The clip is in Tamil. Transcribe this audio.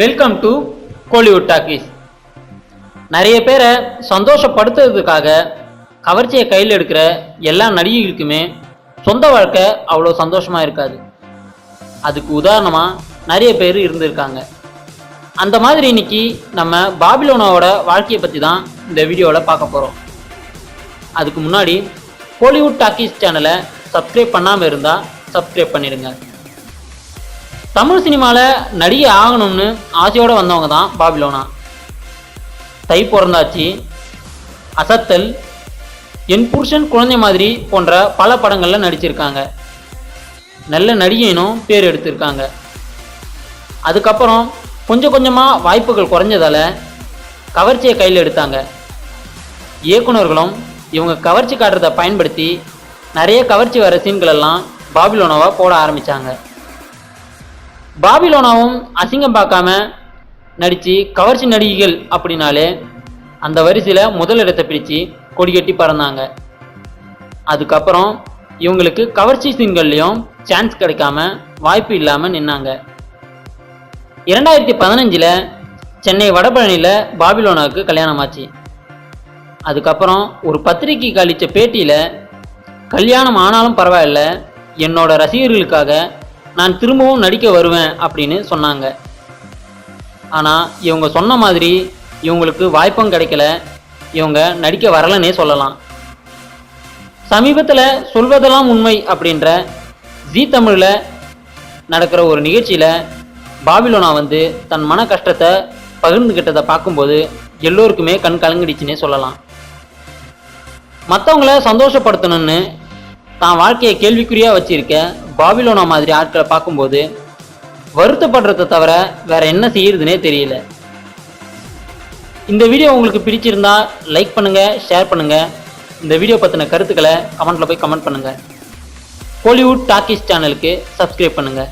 வெல்கம் டு கோலிவுட் டாக்கீஸ் நிறைய பேரை சந்தோஷப்படுத்துறதுக்காக கவர்ச்சியை கையில் எடுக்கிற எல்லா நடிகைகளுக்குமே சொந்த வாழ்க்கை அவ்வளோ சந்தோஷமாக இருக்காது. அதுக்கு உதாரணமாக நிறைய பேர் இருந்திருக்காங்க. அந்த மாதிரி இன்னைக்கு நம்ம பாபிலோனாவோட வாழ்க்கையை பற்றி தான் இந்த வீடியோவில் பார்க்க போகிறோம் அதுக்கு முன்னாடி கோலிவுட் டாக்கீஸ் சேனலை சப்ஸ்கிரைப் பண்ணாமல் இருந்தால் சப்ஸ்கிரைப் பண்ணிடுங்க. தமிழ் சினிமாவில் நடிகை ஆகணும்னு ஆசையோடு வந்தவங்க தான் பாபிலோனா. தை பிறந்தாச்சு. அசத்தல் என் புருஷன் குழந்தை மாதிரி போன்ற பல படங்களில் நடிச்சிருக்காங்க. நல்ல நடிகைனும் பேர் எடுத்திருக்காங்க. அதுக்கப்புறம் கொஞ்சம் கொஞ்சமாக வாய்ப்புகள் குறைஞ்சதால் கவர்ச்சியை கையில் எடுத்தாங்க. இயக்குனர்களும் இவங்க கவர்ச்சி காட்டுறதை பயன்படுத்தி நிறைய கவர்ச்சி வர சீன்கள் எல்லாம் போட ஆரம்பித்தாங்க பாபிலோனாவும் அசிங்கம் பார்க்காம நடித்து கவர்ச்சி நடிகைகள் அப்படின்னாலே அந்த வரிசையில் முதல் இடத்தை பிரித்து கொடி கட்டி பறந்தாங்க. அதுக்கப்புறம் இவங்களுக்கு கவர்ச்சி சீன்கள்லையும் சான்ஸ் கிடைக்காம வாய்ப்பு இல்லாமல் நின்னாங்க. இரண்டாயிரத்தி பதினஞ்சில் சென்னை வடபழனியில் பாபிலோனாவுக்கு கல்யாணம் ஆச்சு அதுக்கப்புறம் ஒரு பத்திரிக்கைக்கு அளித்த பேட்டியில் கல்யாணம் ஆனாலும் பரவாயில்ல என்னோட ரசிகர்களுக்காக நான் திரும்பவும் நடிக்க வருவேன் அப்படின்னு சொன்னாங்க. ஆனால் இவங்க சொன்ன மாதிரி இவங்களுக்கு வாய்ப்பும் கிடைக்கல. இவங்க நடிக்க வரலன்னே சொல்லலாம். சமீபத்தில் சொல்வதெல்லாம் உண்மை அப்படின்ற ஜீ தமிழில் நடக்கிற ஒரு நிகழ்ச்சியில் பாபிலோனா வந்து தன் மன கஷ்டத்தை பகிர்ந்துக்கிட்டதை பார்க்கும்போது எல்லோருக்குமே கண் கலங்கிடுச்சுன்னே சொல்லலாம். மற்றவங்கள சந்தோஷப்படுத்தணும்னு தான் வாழ்க்கையை கேள்விக்குறியாக வச்சுருக்க பாபிலோனா மாதிரி ஆட்களை பார்க்கும்போது வருத்தப்படுறதை தவிர வேற என்ன செய்யறதுனே தெரியல. இந்த வீடியோ உங்களுக்கு பிடிச்சிருந்தா லைக் பண்ணுங்க ஷேர் பண்ணுங்க. இந்த வீடியோ பற்றின கருத்துக்களை கமெண்ட்ல போய் கமெண்ட் பண்ணுங்க. கோலிவுட் டாக்கீஸ் சேனலுக்கு சப்ஸ்கிரைப் பண்ணுங்கள்